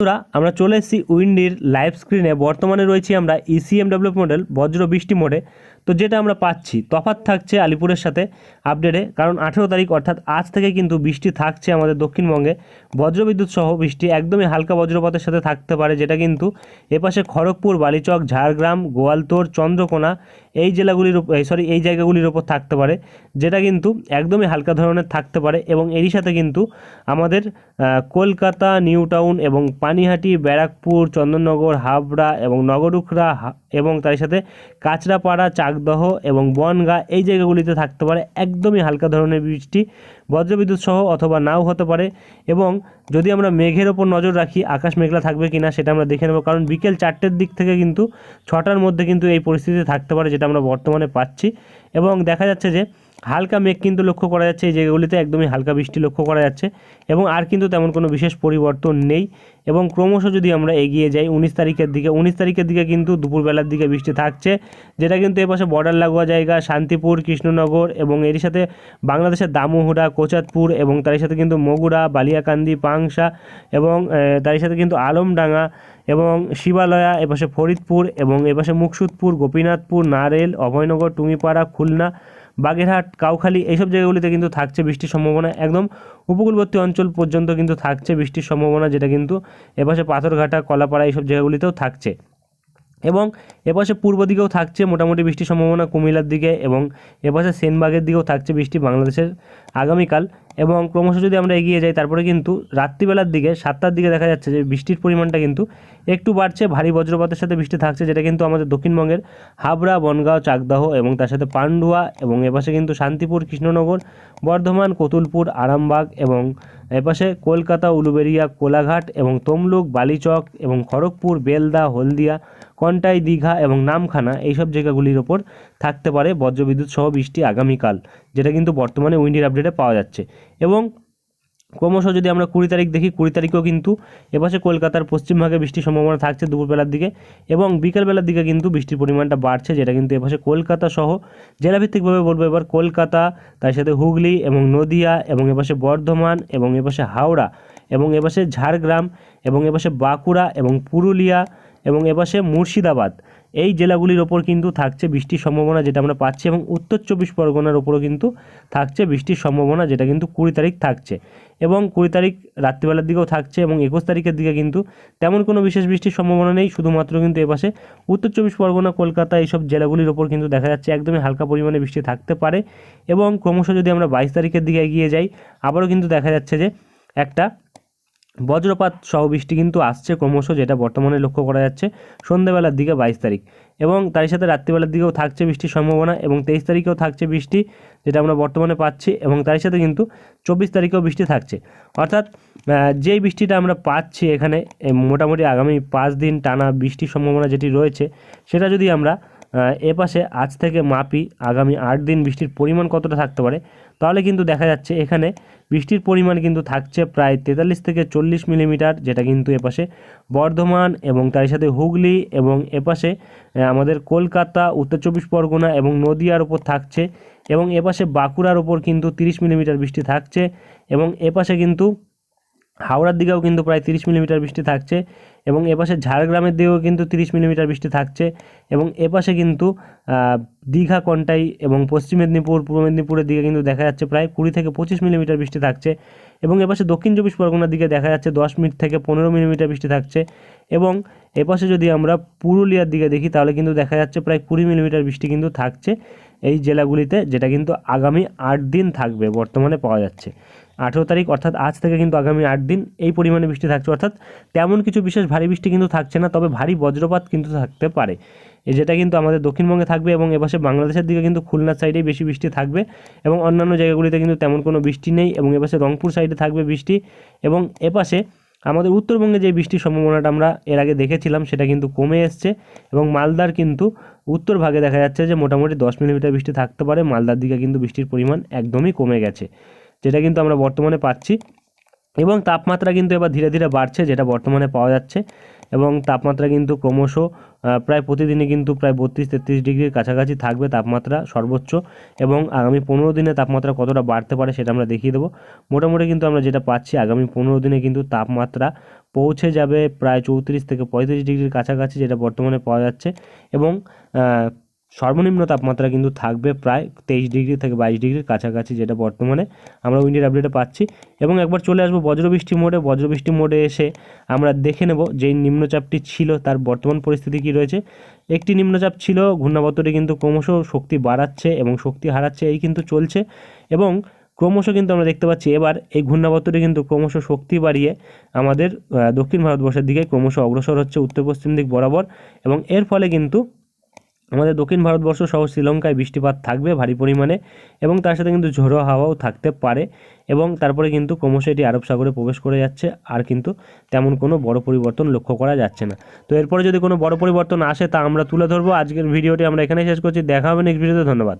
বন্ধুরা, আমরা চলে এসেছি উইন্ডির লাইভ স্ক্রিনে বর্তমানে রয়েছি আমরা ইসিএম ইসিএমডাব্লিউ মডেল বজ্র বৃষ্টি মোডে। তো যেটা আমরা পাচ্ছি, তফাৎ থাকছে আলিপুরের সাথে আপডেটে কারণ আঠেরো তারিখ, অর্থাৎ আজ থেকে কিন্তু বৃষ্টি থাকছে আমাদের দক্ষিণবঙ্গে। বজ্রবিদ্যুৎ সহ বৃষ্টি একদমই হালকা বজ্রপাতের সাথে থাকতে পারে, যেটা কিন্তু এপাশে খড়গপুর, বালিচক, ঝাড়গ্রাম গোয়ালতোড় চন্দ্রকোনা এই জেলাগুলির সরি এই জায়গাগুলির ওপর থাকতে পারে, যেটা কিন্তু একদমই হালকা ধরনের থাকতে পারে এবং এরই সাথে কিন্তু আমাদের কলকাতা নিউ টাউন এবং পানিহাটি, ব্যারাকপুর, চন্দননগর, হাবড়া এবং নগরুখরা এবং তার সাথে কাঁচরাপাড়া চাকদহ এবং বনগা এই জায়গাগুলিতে থাকতে পারে। একদমই হালকা ধরনের বৃষ্টি, বজ্রবিদ্যুৎ সহ অথবা নাও হতে পারে এবং যদি আমরা মেঘের ওপর নজর রাখি, আকাশ মেঘলা থাকবে কিনা সেটা আমরা দেখে নেব। কারণ বিকেল চারটের দিক থেকে কিন্তু ছটার মধ্যে কিন্তু এই পরিস্থিতি থাকতে পারে যেটা আমরা বর্তমানে পাচ্ছি। এবং দেখা যাচ্ছে যে হালকা মেঘ কিন্তু লক্ষ্য করা যাচ্ছে, এই জায়গাগুলিতে একদমই হালকা বৃষ্টি লক্ষ্য করা যাচ্ছে এবং আর কিন্তু তেমন কোনো বিশেষ পরিবর্তন নেই এবং ক্রমশ যদি আমরা এগিয়ে যাই, উনিশ তারিখের দিকে, উনিশ তারিখের দিকে কিন্তু দুপুরবেলার দিকে বৃষ্টি থাকছে, যেটা কিন্তু এপাশে বর্ডার লাগোয়া জায়গা, শান্তিপুর, কৃষ্ণনগর এবং এরই সাথে বাংলাদেশের দামোহরা কোচাতপুর এবং তার সাথে কিন্তু মগুরা, বালিয়াকান্দি, পাংশা এবং তার সাথে কিন্তু আলমডাঙ্গা এবং শিবালয়া, এপাশে ফরিদপুর এবং এপাশে মুকসুদপুর, গোপীনাথপুর, নারেল, অভয়নগর টুমিপাড়া খুলনা বাগেরহাট, কাউখালী এইসব জায়গাগুলিতে কিন্তু থাকছে বৃষ্টির সম্ভাবনা। একদম উপকূলবর্তী অঞ্চল পর্যন্ত কিন্তু থাকছে বৃষ্টির সম্ভাবনা, যেটা কিন্তু এপাশে পাথরঘাটা, কলাপাড়া এইসব জায়গাগুলিতেও থাকছে। এবং এপাশে পূর্ব দিকেও থাকছে মোটামুটি বৃষ্টির সম্ভাবনা, কুমিল্লার দিকে এবং এপাশে সেনবাগের দিকেও থাকছে বৃষ্টি বাংলাদেশের আগামীকাল। এবং ক্রমশ যদি আমরা এগিয়ে যাই, তারপরে কিন্তু রাত্রিবেলার দিকে সাতটার দিকে দেখা যাচ্ছে যে বৃষ্টির পরিমাণটা কিন্তু একটু বাড়ছে। ভারী বজ্রপাতের সাথে বৃষ্টি থাকছে, যেটা কিন্তু আমাদের দক্ষিণবঙ্গের হাবড়া, বনগাঁও, চাকদাহ এবং তার সাথে পান্ডুয়া এবং এপাশে কিন্তু শান্তিপুর, কৃষ্ণনগর, বর্ধমান, কতুলপুর, আরামবাগ এবং এপাশে কলকাতা উলুবেড়িয়া কোলাঘাট এবং তমলুক, বালিচক এবং খড়গপুর, বেলদা, হলদিয়া, কন্টাই, দীঘা এবং নামখানা এইসব জায়গাগুলির ওপর থাকতে পারে বজ্রবিদ্যুৎ সহ বৃষ্টি আগামীকাল। যেটা কিন্তু বর্তমানে উইন্ডির আপডেটে পাওয়া যাচ্ছে। এবং ক্রমশ যদি আমরা কুড়ি তারিখ দেখি, কুড়ি তারিখেও কিন্তু এপাশে কলকাতার পশ্চিমভাগে বৃষ্টির সম্ভাবনা থাকছে দুপুরবেলার দিকে এবং বিকেলবেলার দিকে কিন্তু বৃষ্টির পরিমাণটা বাড়ছে, যেটা কিন্তু এপাশে কলকাতা সহ জেলাভিত্তিকভাবে বলব এবার কলকাতা, তার সাথে হুগলি এবং নদিয়া এবং এপাশে বর্ধমান এবং এপাশে হাওড়া এবং এপাশে ঝাড়গ্রাম এবং এপাশে বাঁকুড়া এবং পুরুলিয়া এবং এপাশে মুর্শিদাবাদ। এই জেলাগুলির ওপর কিন্তু থাকছে বৃষ্টির সম্ভাবনা যেটা আমরা পাচ্ছি এবং উত্তর চব্বিশ পরগনার ওপরও কিন্তু থাকছে বৃষ্টির সম্ভাবনা যেটা কিন্তু কুড়ি তারিখ থাকছে। এবং কুড়ি তারিখ রাত্রিবেলার দিকেও থাকছে এবং একুশ তারিখের দিকে কিন্তু তেমন কোনো বিশেষ বৃষ্টির সম্ভাবনা নেই, শুধুমাত্র কিন্তু এপাশে উত্তর চব্বিশ পরগনা, কলকাতা এইসব জেলাগুলির ওপর কিন্তু দেখা যাচ্ছে একদমই হালকা পরিমাণে বৃষ্টি থাকতে পারে। এবং ক্রমশ যদি আমরা বাইশ তারিখের দিকে এগিয়ে যাই, আবারও কিন্তু দেখা যাচ্ছে যে একটা বজ্রপাত সহ বৃষ্টি কিন্তু আসছে ক্রমশ, যেটা বর্তমানে লক্ষ্য করা যাচ্ছে সন্ধ্যেবেলার দিকে বাইশ তারিখ। এবং তার সাথে রাত্রিবেলার দিকেও থাকছে বৃষ্টির সম্ভাবনা এবং তেইশ তারিখেও থাকছে বৃষ্টি, যেটা আমরা বর্তমানে পাচ্ছি এবং তার সাথে কিন্তু চব্বিশ তারিখেও বৃষ্টি থাকছে। অর্থাৎ যেই বৃষ্টিটা আমরা পাচ্ছি এখানে মোটামুটি আগামী পাঁচ দিন টানা বৃষ্টির সম্ভাবনা যেটি রয়েছে, সেটা যদি আমরা এপাশে আজ থেকে মাপি আগামী আট দিন বৃষ্টির পরিমাণ কতটা থাকতে পারে? তাহলে কিন্তু দেখা যাচ্ছে এখানে বৃষ্টির পরিমাণ কিন্তু থাকছে প্রায় তেতাল্লিশ থেকে চল্লিশ মিলিমিটার, যেটা কিন্তু এপাশে বর্ধমান এবং তার সাথে হুগলি এবং এপাশে আমাদের কলকাতা, উত্তর চব্বিশ পরগনা এবং নদিয়ার ওপর থাকছে এবং এপাশে বাঁকুড়ার ওপর কিন্তু তিরিশ মিলিমিটার বৃষ্টি থাকছে এবং এপাশে কিন্তু হাওড়ার দিকেও কিন্তু প্রায় তিরিশ মিলিমিটার বৃষ্টি থাকছে এবং এপাশে ঝাড়গ্রামের দিকেও কিন্তু তিরিশ মিলিমিটার বৃষ্টি থাকছে এবং এপাশে কিন্তু দীঘা, কন্টাই এবং পশ্চিম মেদিনীপুর, পূর্ব মেদিনীপুরের দিকে কিন্তু দেখা যাচ্ছে প্রায় কুড়ি থেকে পঁচিশ মিলিমিটার বৃষ্টি থাকছে এবং এপাশে দক্ষিণ চব্বিশ পরগনার দিকে দেখা যাচ্ছে দশ মিনিট থেকে পনেরো মিলিমিটার বৃষ্টি থাকছে এবং এপাশে যদি আমরা পুরুলিয়ার দিকে দেখি তাহলে কিন্তু দেখা যাচ্ছে প্রায় কুড়ি মিলিমিটার বৃষ্টি কিন্তু থাকছে এই জেলাগুলিতে, যেটা কিন্তু আগামী আট দিন থাকবে বর্তমানে পাওয়া যাচ্ছে। আঠেরো তারিখ, অর্থাৎ আজ থেকে কিন্তু আগামী আট দিন এই পরিমাণে বৃষ্টি থাকছে। অর্থাৎ তেমন কিছু বিশেষ ভারী বৃষ্টি কিন্তু থাকছে না, তবে ভারী বজ্রপাত কিন্তু থাকতে পারে। যেটা কিন্তু আমাদের দক্ষিণবঙ্গে থাকবে এবং এপাশে বাংলাদেশের দিকে কিন্তু খুলনার সাইডেই বেশি বৃষ্টি থাকবে এবং অন্যান্য জায়গাগুলিতে কিন্তু তেমন কোনো বৃষ্টি নেই এবং এপাশে রংপুর সাইডে থাকবে বৃষ্টি এবং এপাশে আমাদের উত্তরবঙ্গে যে বৃষ্টির সম্ভাবনাটা আমরা এর আগে দেখেছিলাম সেটা কিন্তু কমে এসছে এবং মালদার কিন্তু উত্তর ভাগে দেখা যাচ্ছে যে মোটামুটি দশ মিলিমিটার বৃষ্টি থাকতে পারে, মালদার দিকে কিন্তু বৃষ্টির পরিমাণ একদমই কমে গেছে। যেটা কিন্তু আমরা বর্তমানে পাচ্ছি। এবং তাপমাত্রা কিন্তু এবার ধীরে ধীরে বাড়ছে, যেটা বর্তমানে পাওয়া যাচ্ছে। এবং তাপমাত্রা কিন্তু ক্রমশ প্রায় প্রতিদিনই কিন্তু প্রায় বত্রিশ তেত্রিশ ডিগ্রির কাছাকাছি থাকবে তাপমাত্রা সর্বোচ্চ। এবং আগামী পনেরো দিনে তাপমাত্রা কতটা বাড়তে পারে সেটা আমরা দেখিয়ে দেবো। মোটামুটি কিন্তু আমরা যেটা পাচ্ছি, আগামী পনেরো দিনে কিন্তু তাপমাত্রা পৌঁছে যাবে প্রায় চৌত্রিশ থেকে পঁয়ত্রিশ ডিগ্রির কাছাকাছি, যেটা বর্তমানে পাওয়া যাচ্ছে। এবং সর্বনিম্ন তাপমাত্রা কিন্তু থাকবে প্রায় তেইশ ডিগ্রি থেকে বাইশ ডিগ্রির কাছাকাছি যেটা বর্তমানে আমরা উইন্ডের আপডেটে পাচ্ছি। এবং একবার চলে আসব বজ্রবৃষ্টি মোডে। বজ্রবৃষ্টি মোডে এসে আমরা দেখে নেব যেই নিম্নচাপটি ছিল, তার বর্তমান পরিস্থিতি কী রয়েছে। একটি নিম্নচাপ ছিল, ঘূর্ণাবর্তটি কিন্তু ক্রমশ শক্তি বাড়াচ্ছে এবং শক্তি হারাচ্ছে, এই কিন্তু চলছে। এবং ক্রমশ কিন্তু আমরা দেখতে পাচ্ছি এবার এই ঘূর্ণাবর্তটি কিন্তু ক্রমশ শক্তি বাড়িয়ে আমাদের দক্ষিণ ভারতবর্ষের দিকে ক্রমশ অগ্রসর হচ্ছে উত্তর পশ্চিম দিক বরাবর। এবং এর ফলে কিন্তু আমাদের দক্ষিণ ভারতবর্ষ সহ শ্রীলঙ্কায় বৃষ্টিপাত থাকবে ভারী পরিমাণে এবং তার সাথে কিন্তু ঝোড়ো হাওয়াও থাকতে পারে এবং তারপরে কিন্তু ক্রমশ এটি আরব সাগরে প্রবেশ করে যাচ্ছে। আর কিন্তু তেমন কোনো বড় পরিবর্তন লক্ষ্য করা যাচ্ছে না। তো এরপরে যদি কোনো বড় পরিবর্তন আসে তা আমরা তুলে ধরবো। আজকের ভিডিওটি আমরা এখানে শেষ করছি। দেখা হবে নেক্সট ভিডিওতে ধন্যবাদ।